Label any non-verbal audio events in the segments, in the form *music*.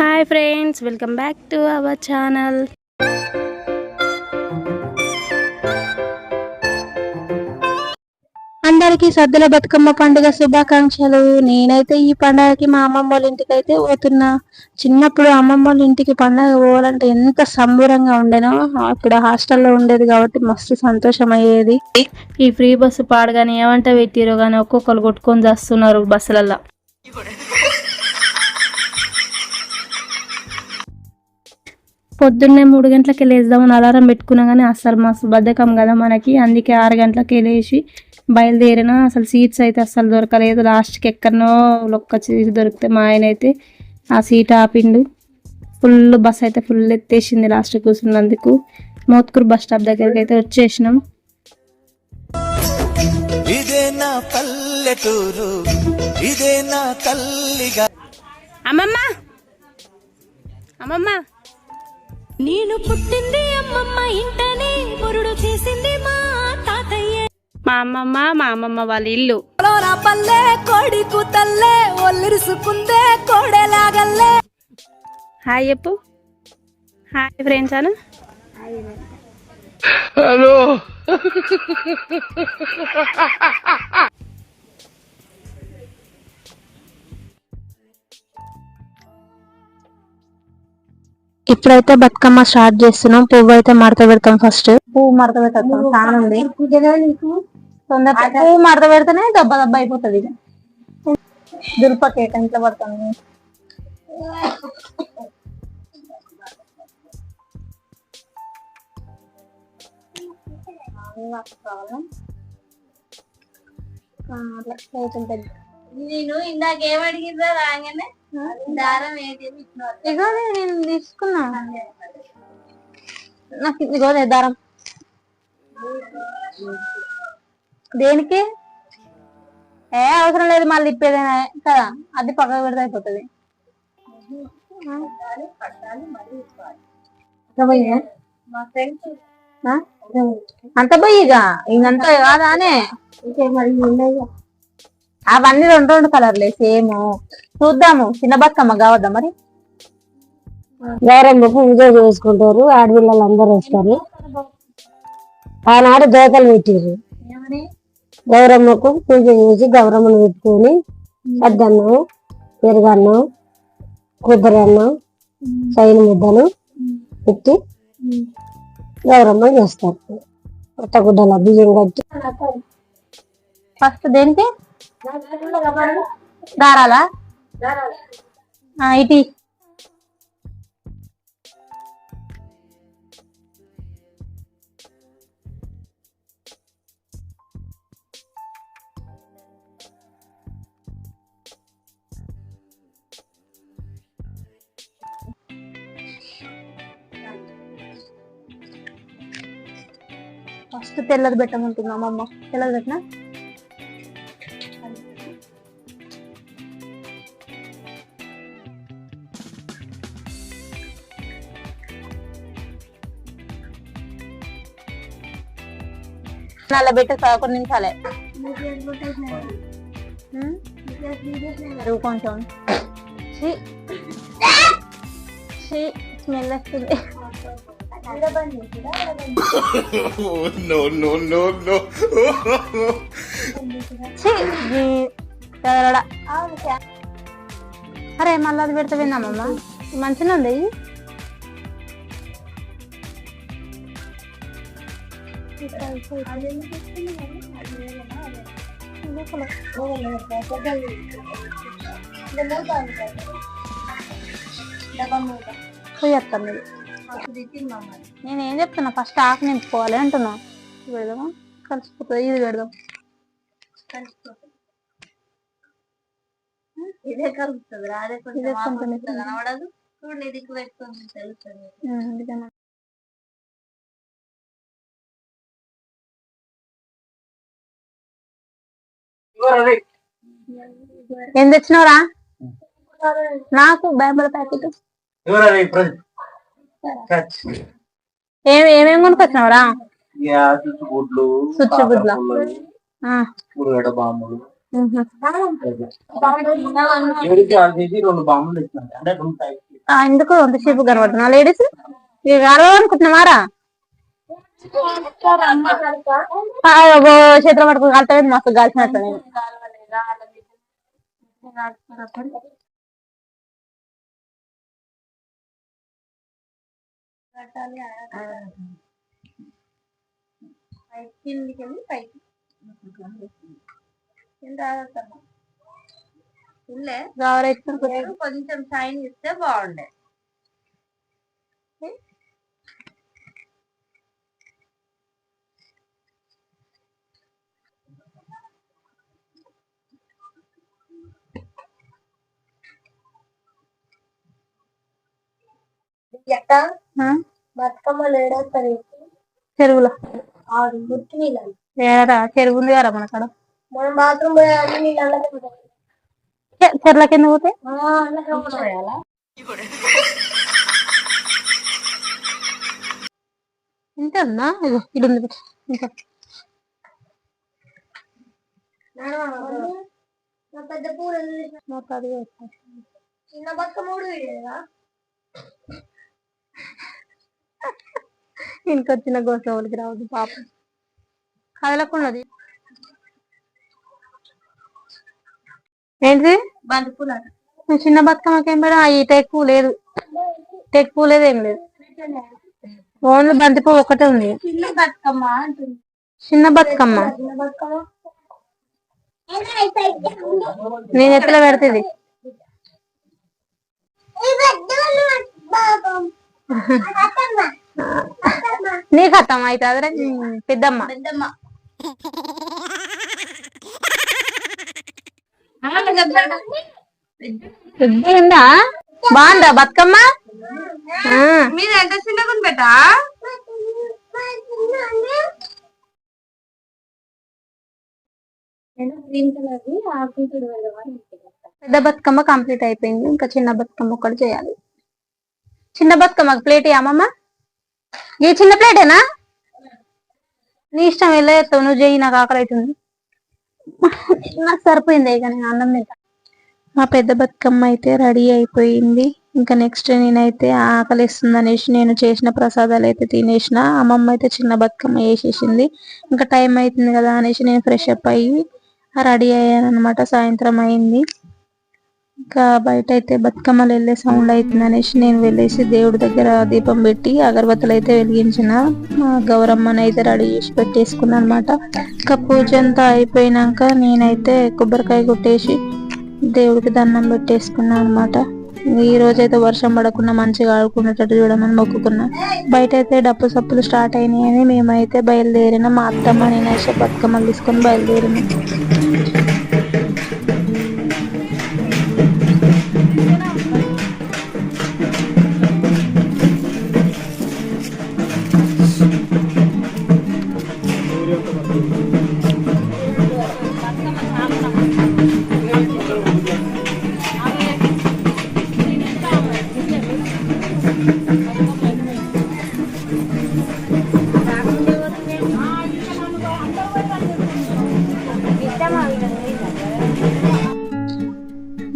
Hi friends welcome back to our channel. అందరికీ సద్దుల బతుకమ్మ పండుగ శుభాకాంక్షలు. నేనైతే ఈ పండగకి మా అమ్మమ్మ వాళ్ళ ఇంటికి అయితే పోతున్నా. చిన్నప్పుడు అమ్మమ్మ వాళ్ళ ఇంటికి పండగ పోవాలంటే ఎంత సంబరంగా ఉండేనో అప్పుడు హాస్టల్లో ఉండేది కాబట్టి మస్తు సంతోషం అయ్యేది ఈ ఫ్రీ బస్సు పాడగానే ఏమంట పెట్టిరో కానీ ఒక్కొక్కరు కొట్టుకొని చేస్తున్నారు బస్సులల్లో. పొద్దున్నే మూడు గంటలకి లేద్దామని అలారం పెట్టుకున్నా కానీ అసలు మస్తు బద్ధకం కదా మనకి. అందుకే ఆరు గంటలకి లేచి బయలుదేరిన అసలు సీట్స్ అయితే అసలు దొరకలేదు. లాస్ట్కి ఎక్కడనో ఒక్క సీట్ దొరికితే మా ఆయన అయితే ఆ సీట్ ఆపిండు. ఫుల్ బస్ అయితే ఫుల్ ఎత్తేసింది లాస్ట్ కూర్చున్నందుకు. మోత్కూరు బస్ స్టాప్ దగ్గరికి అయితే వచ్చేసినాం. ఇదే నా పల్లెటూరు ఇదే నా తల్లిగా. అమ్మమ్మ! అమ్మమ్మ! నేను పుట్టింది అమ్మమ్మ ఇంటనే మురుడు చేసింది మా తాతయ్య. మా అమ్మమ్మ మా అమ్మమ్మ వాళ్ళ ఇల్లు. పల్లె కోడి కూతల్లే ఒల్లిరుసుకుందే కోడెలాగల్లే. హాయ్ చెప్పు. హాయ్ ఫ్రెండ్స్ అను. *laughs* ఇప్పుడైతే బతుకమ్మ స్టార్ట్ చేస్తున్నాం. పువ్వు అయితే మడత పెడతాం ఫస్ట్. పువ్వు మడత పెడతాం చాలా ఉంది. తొందరగా పువ్వు మడత పెడితేనే దెబ్బ దెబ్బ అయిపోతుంది ఇక. దుర్పకే ఇంట్లో పడతాను నేను ఇందాక ఏమడిగిందో రాగానే దారం ఇగో నేను తీసుకున్నా. నాకు ఇదిగో దారం. దేనికి? ఏ అవసరం లేదు మళ్ళీ ఇప్పేదేనా కదా అది పక్కకు పెడితే అయిపోతుంది. అంత? అంత పోయిగా ఇంకంతా కాదానే? అవన్నీ రెండు రెండు కలర్లే సేమ్. చూద్దాము చిన్న బతుకమ్మ కావద్దా మరి? గౌరమ్మ పూజ చేసుకుంటారు ఆడపిల్లలు అందరూ వస్తారు. ఆనాడు దోకలు పెట్టారు గౌరమ్మకు పూజ చేసి గౌరమ్మను పెట్టుకొని అద్దన్నం పెరుగన్నం కొబ్బరి అన్నం సైన ముద్దలు పెట్టి గౌరమ్మ చేస్తారు. కొత్త గుడ్డల బియ్యం కట్టి ఫస్ట్ దేనికి? దారాలా? ఇటీ. ఫస్ట్ తెల్లది పెట్టమంటున్నా అమ్మమ్మ తెల్లది పెట్టినా? నల్ల పెట్టే కొన్ని నిమిషాలే కొంచెం స్మెల్ వస్తుంది. అరే మళ్ళీ అది పెడితే విన్నామమ్మ? మంచిగా ఉంది నేను ఏం చెప్తున్నా? ఫస్ట్ ఆకు నింపుకోవాలి అంటున్నా. పెడదామా? కలిసిపోతుంది? ఇది పెడదాం. ఇదే కలుగుతుంది. ఇదే కొంచెం కనబడదు. చూడండి ఇది పెట్టుకొని తెలుస్తుంది ఏం తెచ్చినావురా? నాకు బైబిల్ ప్యాకెట్. ఏం ఏమేమి గుడ్లు గుడ్ల ఉరగడ బాంబులు. రెండు బాంబులు రెండు టైప్ ఆ, ఎందుకు? అంత సేపు కనబడుతున్నా లేడీస్? ఇక కలవాలనుకుంటున్నామారా చేతులు పట్టుకుని కలుతుంది మస్తు కాల్చినట్టు నేను పైకి కొంచెం సైన్ ఇస్తే బాగుండే. ఎక్క బతుకమ్మ లేడేస్తుంది చెరువులో. ఆరు గుర్తు నీళ్ళు ఏరా చెరువు ఉంది కదా మన కాడ. మనం బాత్రూమ్ పోయే అన్ని నీళ్ళు చెర్ల కింద పోతే ఆ, అల్లకే పోతాయాలా? ఇంత ఉందా ఇదిగో ఇది ఉంది. ఇంకా. పెద్ద పూలు. చిన్న బతుకమ్మ కూడా ఇంకొచ్చిన గోసవులకి రావద్దు పాపం. కదలకున్నది ఏంటిది? బంతి పూలు అట నువ్వు చిన్న బతుకమ్మకి ఏం పెడా ఈ టెక్ పువ్వు లేదు. టెక్ పువ్వు లేదు ఏం లేదు. ఓన్లీ బంతి పువ్వు ఒకటే ఉంది. చిన్న బతుకమ్మ చిన్న నేను ఎత్తులో పెడుతుంది. నీకు అత్తమ్మ అయితే అదే పెద్దమ్మ పెద్దమ్మ బాగుందా బతుకమ్మ? మీద ఎంత చిన్నగా ఉంది బెటా గ్రీన్ కలర్ ఆకుతుడు పెద్ద బతుకమ్మ కంప్లీట్ అయిపోయింది. ఇంకా చిన్న బతుకమ్మ ఒకటి చేయాలి. చిన్న బతుకమ్మ ప్లేట్ అమ్మమ్మ ఈ చిన్న ప్లేటేనా? నీ ఇష్టం ఎలా చేస్తావు? నువ్వు చెయ్యి నాకు ఆకలి అవుతుంది. నాకు సరిపోయింది ఇక నేను అన్నం తింటా. మా పెద్ద బతుకమ్మ అయితే రెడీ అయిపోయింది. ఇంకా నెక్స్ట్ నేనైతే ఆకలిస్తుంది అనేసి నేను చేసిన ప్రసాదాలు అయితే తినేసిన. అమ్మమ్మ అయితే చిన్న బతుకమ్మ వేసేసింది. ఇంకా టైం అవుతుంది కదా అనేసి నేను ఫ్రెష్ అప్ అయ్యి రెడీ అయ్యాను అనమాట సాయంత్రం అయింది. ఇంకా బయట అయితే బతుకమ్మలు వెళ్ళే సౌండ్ అవుతుంది అనేసి నేను వెళ్ళేసి దేవుడి దగ్గర దీపం పెట్టి అగరబత్తులు అయితే వెలిగించిన. గౌరమ్మని అయితే రెడీ చేసి పెట్టేసుకున్నాను అనమాట ఇంకా పూజ అంతా అయిపోయినాక నేనైతే కొబ్బరికాయ కొట్టేసి దేవుడికి దండం పెట్టేసుకున్నాను అనమాట ఈ రోజైతే వర్షం పడకుండా మంచిగా ఆడుకునేటట్టు చూడమని మొక్కుకున్నా బయట అయితే డప్పు సప్పులు స్టార్ట్ అయినాయని మేమైతే బయలుదేరిన. మా అత్తమ్మ నేనైతే బతుకమ్మలు తీసుకొని బయలుదేరిన.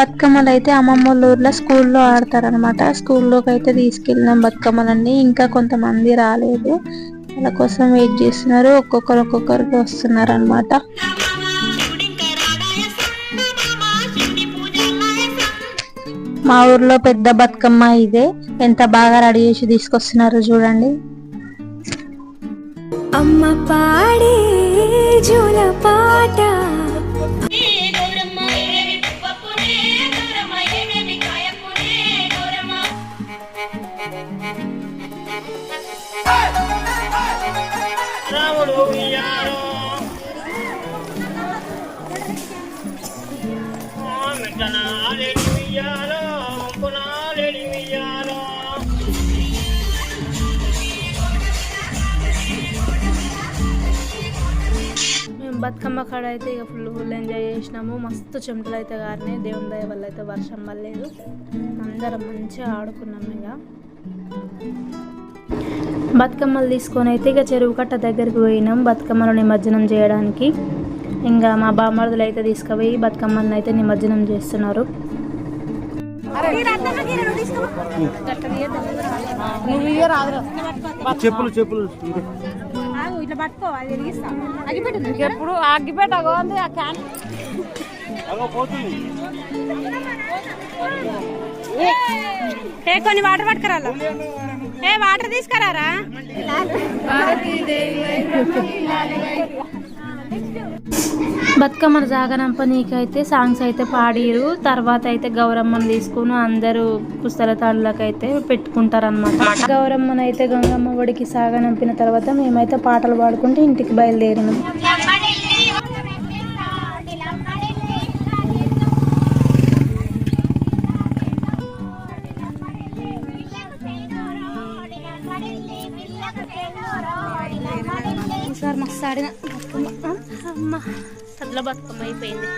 బతుకమ్మలు అయితే అమ్మమ్మల ఊర్లో స్కూల్లో ఆడతారనమాట స్కూల్లోకి అయితే తీసుకెళ్ళినాం బతుకమ్మలన్నీ. ఇంకా కొంతమంది రాలేదు. వాళ్ళ కోసం వెయిట్ చేస్తున్నారు. ఒక్కొక్కరు ఒక్కొక్కరికి వస్తున్నారు అనమాట మా ఊర్లో పెద్ద బతుకమ్మ ఇదే. ఎంత బాగా రెడీ చేసి తీసుకొస్తున్నారు చూడండి. అమ్మ పాడే జోల పాట. మేము బతుకమ్మ కాడ అయితే ఇక ఫుల్ ఫుల్ ఎంజాయ్ చేసినాము. మస్తు చెమటలు అయితే గారినాయి. దేవుని దయ వల్ల అయితే వర్షం పడలేదు. అందరం మంచిగా ఆడుకున్నాము ఇక. బతుకమ్మలు తీసుకొని అయితే ఇక చెరువు కట్ట దగ్గరికి పోయినాం. బతుకమ్మలు నిమజ్జనం చేయడానికి. ఇంకా మా బామ్మర్దులు అయితే తీసుకుపోయి బతుకమ్మలను అయితే నిమజ్జనం చేస్తున్నారు. చెప్పులు చెప్పులు. ఎప్పుడు అగ్గిపెట్టగో అంది ఆ క్యాన్ ఏ కొన్ని వాటర్ పట్టుకురా ఏ వాటర్ తీసుకురారా? బతుకమ్మను జాగనంపనీకైతే సాంగ్స్ అయితే పాడిరు. తర్వాత అయితే గౌరమ్మను తీసుకుని అందరూ పుస్తల తాళ్ళకైతే పెట్టుకుంటారనమాట గౌరమ్మను అయితే గంగమ్మ ఒడికి సాగనంపిన తర్వాత మేమైతే పాటలు పాడుకుంటూ ఇంటికి బయలుదేరినాం. అమ్మ సద్దుల బతుకమ్మ అయిపోయింది.